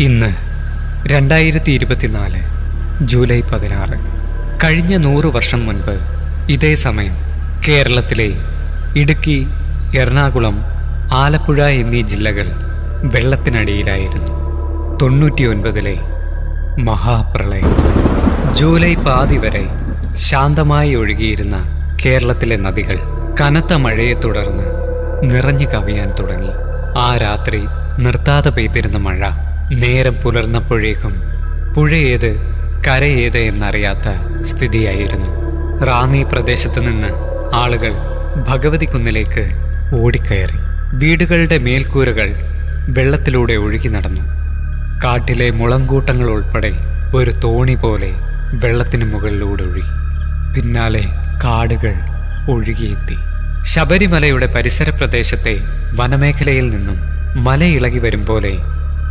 ഇന്ന് രണ്ടായിരത്തി ഇരുപത്തിനാല് ജൂലൈ പതിനാറ്. കഴിഞ്ഞ നൂറ് വർഷം മുൻപ് ഇതേ സമയം കേരളത്തിലെ ഇടുക്കി എറണാകുളം ആലപ്പുഴ എന്നീ ജില്ലകൾ വെള്ളത്തിനടിയിലായിരുന്നു. തൊണ്ണൂറ്റിയൊൻപതിലെ മഹാപ്രളയം. ജൂലൈ പാതി വരെ ശാന്തമായി ഒഴുകിയിരുന്ന കേരളത്തിലെ നദികൾ കനത്ത മഴയെ തുടർന്ന് നിറഞ്ഞു കവിയാൻ തുടങ്ങി. ആ രാത്രി നിർത്താതെ പെയ്തിരുന്ന മഴ നേരം പുലർന്നപ്പോഴേക്കും പുഴയേത് കരയേത് എന്നറിയാത്ത സ്ഥിതിയായിരുന്നു. റാന്നി പ്രദേശത്ത് നിന്ന് ആളുകൾ ഭഗവതി കുന്നിലേക്ക് ഓടിക്കയറി. വീടുകളുടെ മേൽക്കൂരകൾ വെള്ളത്തിലൂടെ ഒഴുകി നടന്നു. കാട്ടിലെ മുളങ്കൂട്ടങ്ങൾ ഉൾപ്പെടെ ഒരു തോണി പോലെ വെള്ളത്തിന് മുകളിലൂടെ ഒഴുകി. പിന്നാലെ കാടുകൾ ഒഴുകിയെത്തി. ശബരിമലയുടെ പരിസര പ്രദേശത്തെ വനമേഖലയിൽ നിന്നും മലയിളകി വരും പോലെ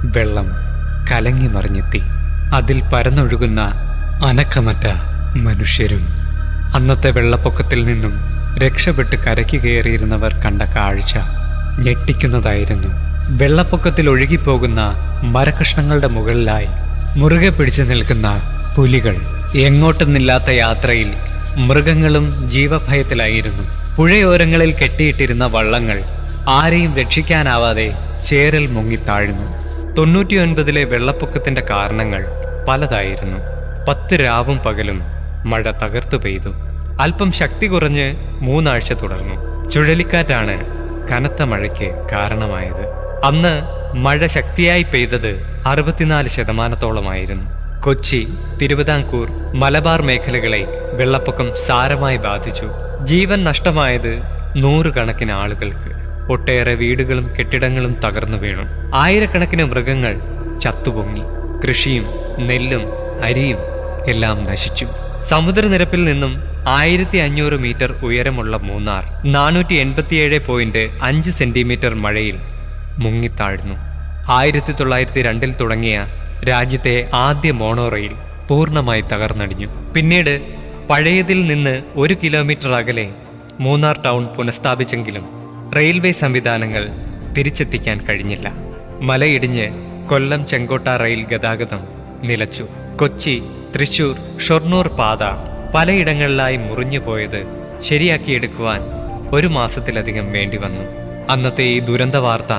വെള്ളം കലങ്ങി മറിഞ്ഞെത്തി. അതിൽ പരന്നൊഴുകുന്ന അനക്കമറ്റ മനുഷ്യരും. അന്നത്തെ വെള്ളപ്പൊക്കത്തിൽ നിന്നും രക്ഷപ്പെട്ട് കരയ്ക്ക് കയറിയിരുന്നവർ കണ്ട കാഴ്ച ഞെട്ടിക്കുന്നതായിരുന്നു. വെള്ളപ്പൊക്കത്തിൽ ഒഴുകിപ്പോകുന്ന മരകഷ്ണങ്ങളുടെ മുകളിലായി മുറുകെ പിടിച്ചു നിൽക്കുന്ന പുലികൾ എങ്ങോട്ടെന്നില്ലാത്ത യാത്രയിൽ മൃഗങ്ങളും ജീവഭയത്തിലായിരുന്നു. പുഴയോരങ്ങളിൽ കെട്ടിയിട്ടിരുന്ന വള്ളങ്ങൾ ആരെയും രക്ഷിക്കാനാവാതെ ചേരൽ മുങ്ങിത്താഴ്ന്നു തൊണ്ണൂറ്റിയൊൻപതിലെ വെള്ളപ്പൊക്കത്തിന്റെ കാരണങ്ങൾ പലതായിരുന്നു. പത്ത് രാവും പകലും മഴ തകർത്തു പെയ്തു. അല്പം ശക്തി കുറഞ്ഞ് മൂന്നാഴ്ച തുടർന്നു. ചുഴലിക്കാറ്റാണ് കനത്ത മഴയ്ക്ക് കാരണമായത്. അന്ന് മഴ ശക്തിയായി പെയ്തത് അറുപത്തിനാല് ശതമാനത്തോളമായിരുന്നു. കൊച്ചി തിരുവിതാംകൂർ മലബാർ മേഖലകളെ വെള്ളപ്പൊക്കം സാരമായി ബാധിച്ചു. ജീവൻ നഷ്ടമായത് നൂറുകണക്കിന് ആളുകൾക്ക്. ഒട്ടേറെ വീടുകളും കെട്ടിടങ്ങളും തകർന്നു വീണു. ആയിരക്കണക്കിന് മൃഗങ്ങൾ ചത്തുപൊങ്ങി. കൃഷിയും നെല്ലും അരിയും എല്ലാം നശിച്ചു. സമുദ്രനിരപ്പിൽ നിന്നും ആയിരത്തി അഞ്ഞൂറ് മീറ്റർ ഉയരമുള്ള മൂന്നാർ നാനൂറ്റി എൺപത്തിയേഴ് പോയിന്റ് അഞ്ച് സെന്റിമീറ്റർ മഴയിൽ മുങ്ങിത്താഴ്ന്നു. ആയിരത്തി തൊള്ളായിരത്തി രണ്ടിൽ തുടങ്ങിയ രാജ്യത്തെ ആദ്യ മോണോ റെയിൽ പൂർണമായി തകർന്നടിഞ്ഞു. പിന്നീട് പഴയതിൽ നിന്ന് ഒരു കിലോമീറ്റർ അകലെ മൂന്നാർ ടൗൺ പുനഃസ്ഥാപിച്ചെങ്കിലും റെയിൽവേ സംവിധാനങ്ങൾ തിരിച്ചെത്തിക്കാൻ കഴിഞ്ഞില്ല. മലയിടിഞ്ഞ് കൊല്ലം ചെങ്കോട്ട റെയിൽ ഗതാഗതം നിലച്ചു. കൊച്ചി തൃശൂർ ഷൊർണൂർ പാത പലയിടങ്ങളിലായി മുറിഞ്ഞു പോയത് ശരിയാക്കിയെടുക്കുവാൻ ഒരു മാസത്തിലധികം വേണ്ടി വന്നു അന്നത്തെ ഈ ദുരന്ത വാർത്ത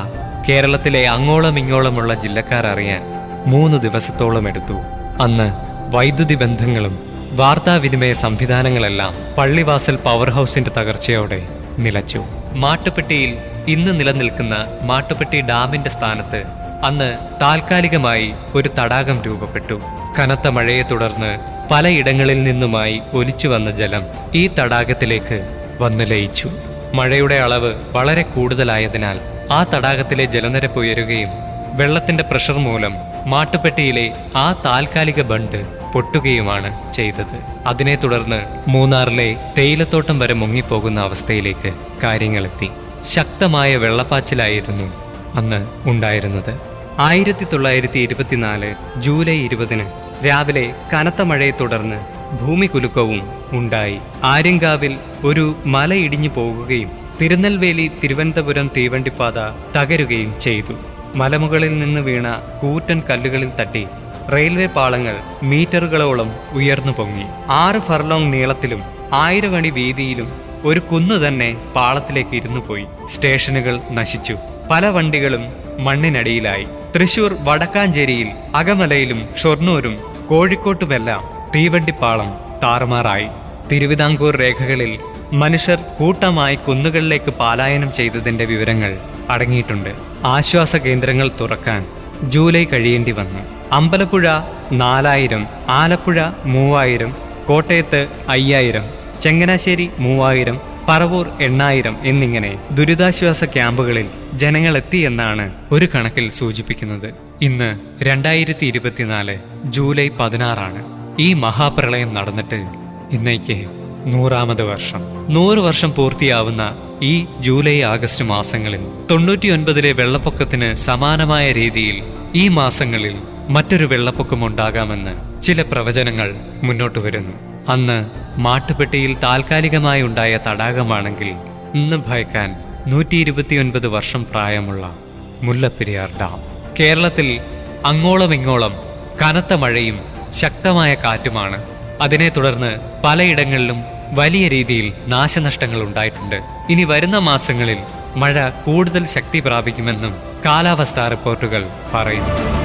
കേരളത്തിലെ അങ്ങോളം ഇങ്ങോളമുള്ള ജില്ലക്കാർ അറിയാൻ മൂന്ന് ദിവസത്തോളം എടുത്തു. അന്ന് വൈദ്യുതി ബന്ധങ്ങളും വാർത്താവിനിമയ സംവിധാനങ്ങളെല്ലാം പള്ളിവാസൽ പവർ ഹൗസിന്റെ തകർച്ചയോടെ നിലച്ചു. മാട്ടുപ്പെട്ടിയിൽ ഇന്ന് നിലനിൽക്കുന്ന മാട്ടുപ്പെട്ടി ഡാമിന്റെ സ്ഥാനത്ത് അന്ന് താൽക്കാലികമായി ഒരു തടാകം രൂപപ്പെട്ടു. കനത്ത മഴയെ തുടർന്ന് പലയിടങ്ങളിൽ നിന്നുമായി ഒലിച്ചു വന്ന ജലം ഈ തടാകത്തിലേക്ക് വന്നു ലയിച്ചു. മഴയുടെ അളവ് വളരെ കൂടുതലായതിനാൽ ആ തടാകത്തിലെ ജലനിരപ്പ് ഉയരുകയും വെള്ളത്തിന്റെ പ്രഷർ മൂലം മാട്ടുപ്പെട്ടിയിലെ ആ താൽക്കാലിക ബണ്ട് പൊട്ടുകയുമാണ് ചെയ്തത്. അതിനെ തുടർന്ന് മൂന്നാറിലെ തേയിലത്തോട്ടം വരെ മുങ്ങിപ്പോകുന്ന അവസ്ഥയിലേക്ക് കാര്യങ്ങളെത്തി. ശക്തമായ വെള്ളപ്പാച്ചിലായിരുന്നു അന്ന് ഉണ്ടായിരുന്നത്. ആയിരത്തി തൊള്ളായിരത്തി ഇരുപത്തിനാല് ജൂലൈ ഇരുപതിന് രാവിലെ കനത്ത മഴയെ തുടർന്ന് ഭൂമി കുലുക്കവും ഉണ്ടായി. ആര്യങ്കാവിൽ ഒരു മല ഇടിഞ്ഞു പോകുകയും തിരുനെൽവേലി തിരുവനന്തപുരം തീവണ്ടിപ്പാത തകരുകയും ചെയ്തു. മലമുകളിൽ നിന്ന് വീണ കൂറ്റൻ കല്ലുകളിൽ തട്ടി റെയിൽവേ പാളങ്ങൾ മീറ്ററുകളോളം ഉയർന്നു പൊങ്ങി. ആറ് ഫർലോങ് നീളത്തിലും ആയിരം അടി വീതിയിലും ഒരു കുന്നു തന്നെ പാളത്തിലേക്ക് ഇരുന്നു പോയി. സ്റ്റേഷനുകൾ നശിച്ചു. പല വണ്ടികളും മണ്ണിനടിയിലായി. തൃശൂർ വടക്കാഞ്ചേരിയിൽ അകമലയിലും ഷൊർണൂരും കോഴിക്കോട്ടുമെല്ലാം തീവണ്ടിപ്പാളം താറുമാറായി. തിരുവിതാംകൂർ രേഖകളിൽ മനുഷ്യർ കൂട്ടമായി കുന്നുകളിലേക്ക് പാലായനം ചെയ്തതിന്റെ വിവരങ്ങൾ അടങ്ങിയിട്ടുണ്ട്. ആശ്വാസ കേന്ദ്രങ്ങൾ തുറക്കാൻ ജൂലൈ കഴിയേണ്ടി വന്നു. അമ്പലപ്പുഴ നാലായിരം ആലപ്പുഴ മൂവായിരം കോട്ടയത്ത് അയ്യായിരം ചങ്ങനാശ്ശേരി മൂവായിരം പറവൂർ എണ്ണായിരം എന്നിങ്ങനെ ദുരിതാശ്വാസ ക്യാമ്പുകളിൽ ജനങ്ങൾ എത്തിയെന്നാണ് ഒരു കണക്കിൽ സൂചിപ്പിക്കുന്നത്. ഇന്ന് രണ്ടായിരത്തി ഇരുപത്തിനാല് ജൂലൈ പതിനാറാണ് ഈ മഹാപ്രളയം നടന്നിട്ട് ഇന്നേക്ക് നൂറാമത് വർഷം. നൂറ് വർഷം പൂർത്തിയാവുന്ന ഈ ജൂലൈ ആഗസ്റ്റ് മാസങ്ങളിൽ തൊണ്ണൂറ്റിയൊൻപതിലെ വെള്ളപ്പൊക്കത്തിന് സമാനമായ രീതിയിൽ ഈ മാസങ്ങളിൽ മറ്റൊരു വെള്ളപ്പൊക്കം ഉണ്ടാകാമെന്ന് ചില പ്രവചനങ്ങൾ മുന്നോട്ട് വരുന്നു. അന്ന് മാട്ടുപെട്ടിയിൽ താൽക്കാലികമായി ഉണ്ടായ തടാകമാണെങ്കിൽ ഇന്ന് ഭയക്കാൻ നൂറ്റി ഇരുപത്തിയൊൻപത് വർഷം പ്രായമുള്ള മുല്ലപ്പെരിയാർ ഡാം. കേരളത്തിൽ അങ്ങോളം ഇങ്ങോളം കനത്ത മഴയും ശക്തമായ കാറ്റുമാണ് അതിനെ തുടർന്ന് പലയിടങ്ങളിലും വലിയ രീതിയിൽ നാശനഷ്ടങ്ങൾ ഉണ്ടായിട്ടുണ്ട്. ഇനി വരുന്ന മാസങ്ങളിൽ മഴ കൂടുതൽ ശക്തി പ്രാപിക്കുമെന്നും കാലാവസ്ഥാ റിപ്പോർട്ടുകൾ പറയുന്നു.